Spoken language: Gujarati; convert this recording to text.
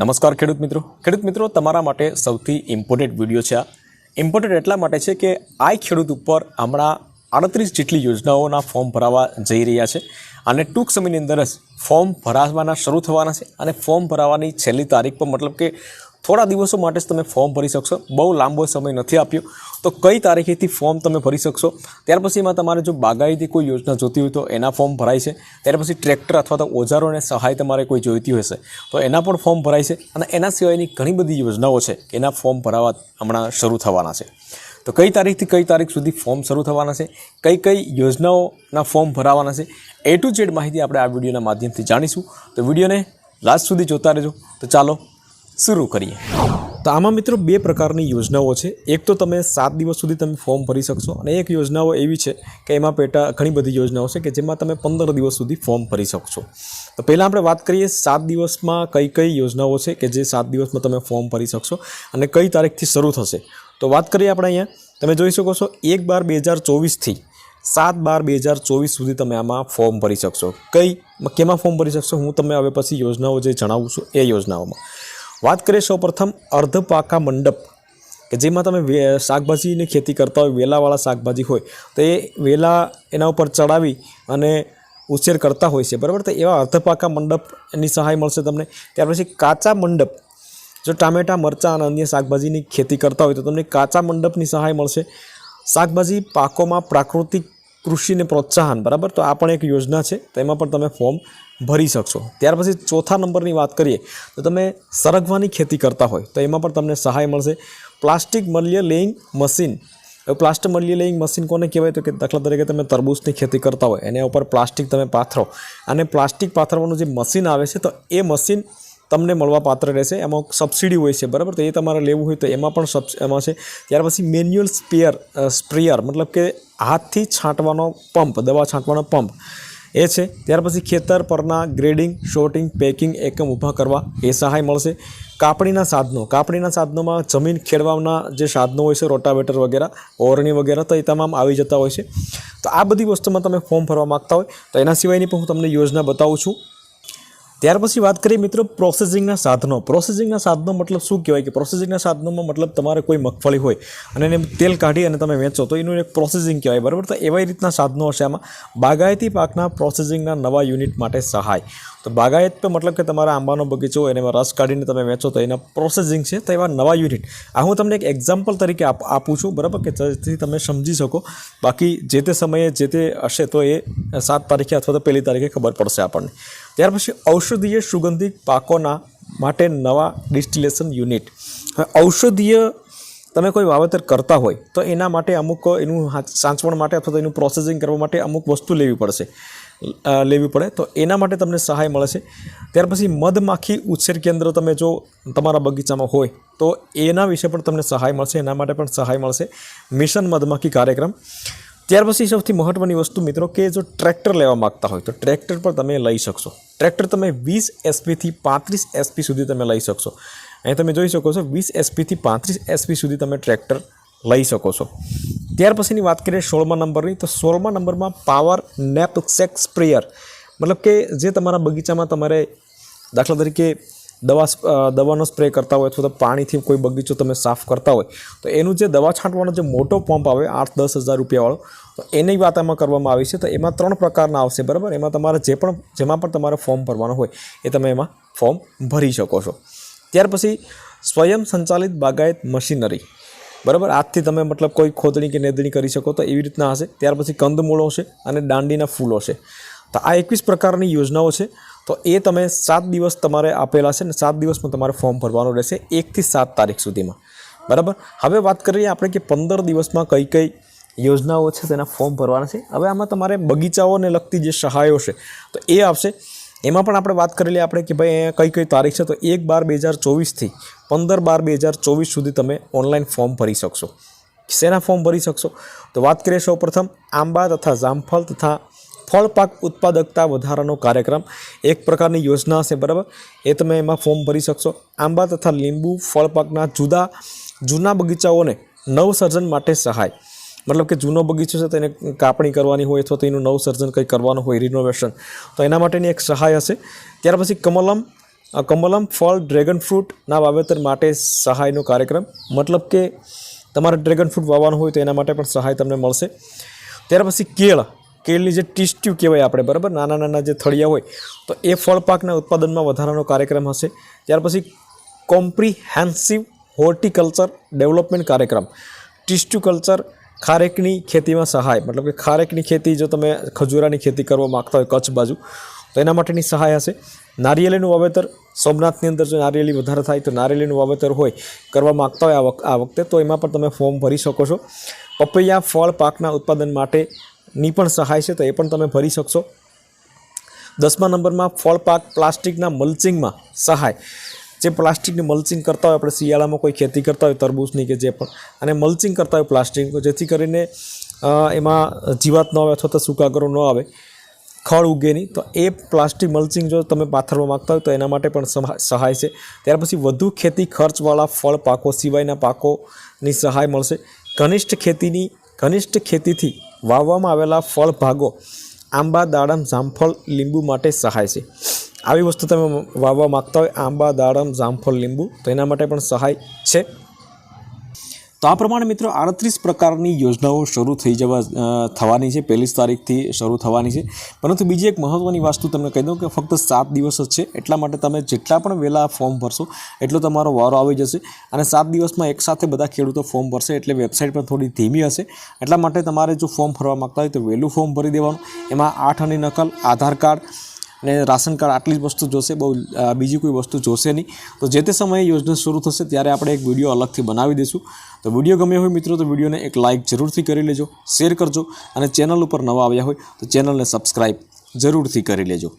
નમસ્કાર ખેડૂત મિત્રો. ખેડૂત મિત્રો, તમારા માટે સૌથી ઇમ્પોર્ટન્ટ વીડિયો છે આ. ઇમ્પોર્ટન્ટ એટલા માટે છે કે આ ખેડૂત ઉપર હમણાં આડત્રીસ જેટલી યોજનાઓના ફોર્મ ભરાવા જઈ રહ્યા છે અને ટૂંક સમયની અંદર જ ફોર્મ ભરાવાના શરૂ થવાના છે અને ફોર્મ ભરાવાની છેલ્લી તારીખ પર મતલબ કે થોડા દિવસો માટે જ તમે ફોર્મ ભરી શકશો. બહુ લાંબો સમય નથી આપ્યો. તો કઈ તારીખેથી ફોર્મ તમે ભરી શકશો? ત્યાર પછી એમાં તમારે જો બાગાયતી કોઈ યોજના જોતી હોય તો એના ફોર્મ ભરાય છે. ત્યાર પછી ટ્રેક્ટર અથવા તો ઓજારો અને સહાય તમારે કોઈ જોઈતી હશે. તો એના પણ ફોર્મ ભરાય છે અને એના સિવાયની ઘણી બધી યોજનાઓ છે. એના ફોર્મ ભરાવા હમણાં શરૂ થવાના છે. તો કઈ તારીખથી કઈ તારીખ સુધી ફોર્મ શરૂ થવાના છે? કઈ કઈ યોજનાઓના ફોર્મ ભરાવાના છે? એ ટુ ઝેડ માહિતી આપણે આ વિડીયોના માધ્યમથી જાણીશું. તો વિડીયોને લાસ્ટ સુધી જોતા રહેજો. તો ચાલો, શરૂ કરીએ. તો આમાં મિત્રો બે પ્રકારની યોજનાઓ છે. એક તો તમે સાત દિવસ સુધી તમે ફોર્મ ભરી શકશો અને એક યોજનાઓ એવી છે કે એમાં પેટા ઘણી બધી યોજનાઓ છે કે જેમાં તમે પંદર દિવસ સુધી ફોર્મ ભરી શકશો. તો પહેલાં આપણે વાત કરીએ સાત દિવસમાં કઈ કઈ યોજનાઓ છે કે જે સાત દિવસમાં તમે ફોર્મ ભરી શકશો અને કઈ તારીખથી શરૂ થશે. તો વાત કરીએ આપણે અહીંયા. તમે જોઈ શકો છો એક બાર બે હજાર ચોવીસથી સાત બાર બે હજાર ચોવીસ સુધી તમે આમાં ફોર્મ ભરી શકશો. કઈ, કેમાં ફોર્મ ભરી શકશો? હું તમને હવે પછી યોજનાઓ જે જણાવું છું એ યોજનાઓમાં. વાત કરીએ સૌ પ્રથમ અર્ધપાકા મંડપ, કે જેમાં તમે શાકભાજીની ખેતી કરતા હોય, વેલાવાળા શાકભાજી હોય, તો એ વેલા એના ઉપર ચડાવી અને ઉછેર કરતા હોય છે, બરાબર? તો એવા અર્ધપાકા મંડપની સહાય મળશે તમને. ત્યાર પછી કાચા મંડપ, જો ટામેટા, મરચાં અને અન્ય શાકભાજીની ખેતી કરતા હોય, તો તમને કાચા મંડપની સહાય મળશે. શાકભાજી પાકોમાં પ્રાકૃતિક કૃષિને પ્રોત્સાહન, બરાબર? તો આ પણ એક યોજના છે તેમાં પણ તમે ફોર્મ ભરી શકશો. ત્યાર પછી ચોથા નંબરની વાત કરીએ, તો તમે સરગવાની ખેતી કરતા હોય, તો એમાં પણ તમને સહાય મળશે. Plastic mulch laying machine plastic mulch laying machine કોને કહેવાય? તો કે દાખલા તરીકે તમે તરબૂચની ખેતી કરતા હોય, એના ઉપર પ્લાસ્ટિક તમે પાથરો. અને પ્લાસ્ટિક પાથરવાનું જે મશીન આવે છે, તો એ મશીન તમને મળવા પાત્ર રહેશે. એમાં સબસિડી હોય છે, બરાબર? તો એ તમારે લેવું હોય તો એમાં પણ સબ, એમાં છે. ત્યાર પછી મેન્યુઅલ સ્પેયર સ્પ્રેયર, મતલબ કે હાથથી છાંટવાનો પંપ, દવા છાંટવાનો પંપ. એ છે. ત્યાર પછી ખેતર પરના ગ્રેડિંગ, શોર્ટિંગ, પેકિંગ એકમ ઊભા કરવા. એ સહાય મળશે. કાપણીના સાધનો. કાપણીના સાધનોમાં જમીન ખેડવાના જે સાધનો હોય છે, રોટાવેટર વગેરે, ઓરણી વગેરે, તો એ તમામ આવી જતા હોય છે. તો આ બધી વસ્તુમાં તમે ફોર્મ ભરવા માગતા હોય તો એના સિવાયની પણ હું તમને યોજના બતાવું છું. ત્યાર પછી વાત કરીએ મિત્રો પ્રોસેસિંગના સાધનો. પ્રોસેસિંગના સાધનો મતલબ શું કહેવાય કે પ્રોસેસિંગના સાધનોમાં મતલબ તમારે કોઈ મગફળી હોય અને એને તેલ કાઢી અને તમે વેચો તો એનું એક પ્રોસેસિંગ કહેવાય. બરાબર? તો એવી રીતના સાધનો હશે આમાં. બાગાયતી પાકના પ્રોસેસિંગના નવા યુનિટ માટે સહાય. તો બાગાયત પર મતલબ કે તમારા આંબાનો બગીચો હોય એમાં રસ કાઢીને તમે વેચો તો એના પ્રોસેસિંગ છે તો એવા નવા યુનિટ આ હું તમને એક એક્ઝામ્પલ તરીકે આપું છું, બરાબર? કે જેથી તમે સમજી શકો. બાકી જે તે સમયે જે તે હશે તો એ સાત તારીખે અથવા તો પહેલી તારીખે ખબર પડશે આપણને. ત્યાર પછી ઔષધીય સુગંધિત પાકોના માટે નવા ડિસ્ટિલેશન યુનિટ હવે ઔષધીય તમે કોઈ વાવેતર કરતા હોય, તો એના માટે અમુક એનું સાંચવણ માટે અથવા તો એનું પ્રોસેસિંગ કરવા માટે અમુક વસ્તુ લેવી પડશે. લેવી પડે. તો એના માટે તમને સહાય મળે છે ત્યાર પછી મધમાખી ઉછેર કેન્દ્ર તમે જો તમારા બગીચામાં હોય, તો એના વિશે પણ તમને સહાય મળશે. એના માટે પણ સહાય મળશે. મિશન મધમાખી કાર્યક્રમ. ત્યાર પછી સૌથી મહત્ત્વની વસ્તુ મિત્રો કે જો ટ્રેક્ટર લેવા માગતા હોય, તો ટ્રેક્ટર પણ તમે લઈ શકશો. ટ્રેક્ટર તમે વીસ એસપીથી પાંત્રીસ એસપી સુધી તમે લઈ શકશો. અહીં તમે જોઈ શકો છો, વીસ એસપીથી પાંત્રીસ એસપી સુધી તમે ટ્રેક્ટર લઈ શકો છો. ત્યાર પછીની વાત કરીએ સોળમા નંબરની, તો સોળમા નંબરમાં પાવર નેપ સેક્સ સ્પ્રેયર. મતલબ કે જે તમારા બગીચામાં તમારે દાખલા તરીકે દવા દવાનો સ્પ્રે કરતા હોય અથવા તો પાણીથી કોઈ બગીચો તમે સાફ કરતા હોય, તો એનું જે દવા છાંટવાનો જે મોટો પંપ આવે આઠ દસ હજાર રૂપિયાવાળો, તો એની વાત એમાં કરવામાં આવી છે, તો એમાં ત્રણ પ્રકારના આવશે, બરાબર? એમાં તમારે જે પણ, જેમાં પણ તમારે ફોર્મ ભરવાનું હોય, એ તમે એમાં ફોર્મ ભરી શકો છો. ત્યાર પછી સ્વયં સંચાલિત બાગાયત મશીનરી, બરાબર? આજથી તમે મતલબ કોઈ ખોદણી કે નેદણી કરી શકો તો એવી રીતના હશે. ત્યાર પછી કંદમૂળો છે અને દાંડીના ફૂલો છે તો આ એકવીસ પ્રકારની યોજનાઓ છે. તો એ તમે સાત દિવસ તમારે આપેલા છે ને સાત દિવસમાં તમારે ફોર્મ ભરવાનું રહેશે એકથી સાત તારીખ સુધીમાં. બરાબર? હવે વાત કરીએ આપણે કે પંદર દિવસમાં કઈ કઈ યોજનાઓ છે તેના ફોર્મ ભરવાના છે. હવે આમાં તમારે બગીચાઓને લગતી જે સહાયો છે તો એ આવશે. એમાં પણ આપણે વાત કરેલી આપણે કે ભાઈ અહીંયા કઈ કઈ તારીખ છે તો એક બાર બે હજાર ચોવીસથી પંદર બાર બે હજાર ચોવીસ સુધી તમે ઓનલાઈન ફોર્મ ભરી શકશો. શેના ફોર્મ ભરી શકશો? તો વાત કરીએ સૌ પ્રથમ આંબા તથા જામફળ તથા ફળ પાક ઉત્પાદકતા વધારાનો કાર્યક્રમ એક પ્રકારની યોજના હશે, બરાબર? એ તમે એમાં ફોર્મ ભરી શકશો. આંબા તથા લીંબુ ફળ પાકના જુદા, જૂના બગીચાઓને નવસર્જન માટે સહાય. મતલબ કે જૂનો બગીચો છે તેને કાપણી કરવાની હોય અથવા તો એનું નવસર્જન કંઈ કરવાનું હોય રિનોવેશન તો એના માટેની એક સહાય હશે. ત્યાર પછી કમલમ કમલમ ફળ ડ્રેગન ફ્રૂટના વાવેતર માટે સહાયનો કાર્યક્રમ. મતલબ કે તમારે ડ્રેગન ફ્રૂટ વાવવાનું હોય તો એના માટે પણ સહાય તમને મળશે. ત્યાર પછી કેળ. કેળની જે ટીસ્ટ્યુ કહેવાય આપણે, બરાબર? નાના નાના જે થળિયા હોય, તો એ ફળ પાકના ઉત્પાદનમાં વધારાનો કાર્યક્રમ હશે. ત્યાર પછી કોમ્પ્રિહેન્સિવ હોર્ટિકલ્ચર ડેવલપમેન્ટ કાર્યક્રમ. ટીસ્ટ્યુ કલ્ચર ખારેકની ખેતીમાં સહાય, મતલબ કે ખારેકની ખેતી જો તમે ખજૂરાની ખેતી કરવા માગતા હોય કચ્છ બાજુ, તો એના માટેની સહાય હશે. નારિયેળીનું વાવેતર, સોમનાથની અંદર જો નારિયેળી વધારે થાય, તો નારિયેળીનું વાવેતર હોય, કરવા માગતા હોય આ વખ- આ વખતે, તો એમાં પણ તમે ફોર્મ ભરી શકો છો. પપૈયા ફળ પાકના ઉત્પાદન માટેની પણ સહાય છે, તો એ પણ તમે ભરી શકશો. દસમા નંબરમાં ફળપાક પ્લાસ્ટિકના મલ્ચિંગમાં સહાય. જે પ્લાસ્ટિકની મલ્ચિંગ કરતા હોય, આપણે શિયાળામાં કોઈ ખેતી કરતા હોય, તરબૂચની કે જે પણ, અને મલ્ચિંગ કરતા હોય પ્લાસ્ટિક જેથી કરીને એમાં જીવાત ન આવે અથવા તો સુકાગરો ન આવે, ખળ ઉગે નહીં, તો એ પ્લાસ્ટિક મલ્ચિંગ જો તમે પાથરવા માગતા હોય, તો એના માટે પણ સહાય છે. ત્યાર પછી વધુ ખેતી ખર્ચવાળા ફળ પાકો સિવાયના પાકોની સહાય મળશે. ઘનિષ્ઠ ખેતીની, ઘનિષ્ઠ ખેતીથી વાવવામાં આવેલા ફળ ભાગો, આંબા, દાડમ, જામફળ, લીંબુ માટે સહાય છે. આવી વસ્તુ તમે વાવવા માગતા હોય આંબા, દાડમ, જામફળ, લીંબુ, તો એના માટે પણ સહાય છે. તો આ પ્રમાણે મિત્રો આડત્રીસ પ્રકારની યોજનાઓ શરૂ થઈ જવા થવાની છે. પહેલી તારીખથી શરૂ થવાની છે. પરંતુ બીજી એક મહત્ત્વની વસ્તુ તમને કહી દઉં કે ફક્ત સાત દિવસ જ છે. એટલા માટે તમે જેટલા પણ વહેલા ફોર્મ ભરશો, એટલો તમારો વારો આવી જશે. અને સાત દિવસમાં એકસાથે બધા ખેડૂતો ફોર્મ ભરશે એટલે વેબસાઇટ પણ થોડી ધીમી હશે. એટલા માટે તમારે જો ફોર્મ ભરવા માગતા હોય તો વહેલું ફોર્મ ભરી દેવાનું. એમાં આઠ અને નકલ, આધાર કાર્ડ અને રાશન કાર્ડ આટલી જ વસ્તુ જોશે, બહુ બીજી કોઈ વસ્તુ જોશે નહીં. તો જે તે સમયે યોજના શરૂ થશે, ત્યારે આપણે એક વીડિયો અલગથી બનાવી દઈશું. તો વીડિયો ગમ્યો હોય મિત્રો, તો વિડીયોને એક લાઇક જરૂરથી કરી લેજો, શેર કરજો અને ચેનલ ઉપર નવા આવ્યા હોય, તો ચેનલને સબસ્ક્રાઈબ જરૂરથી કરી લેજો.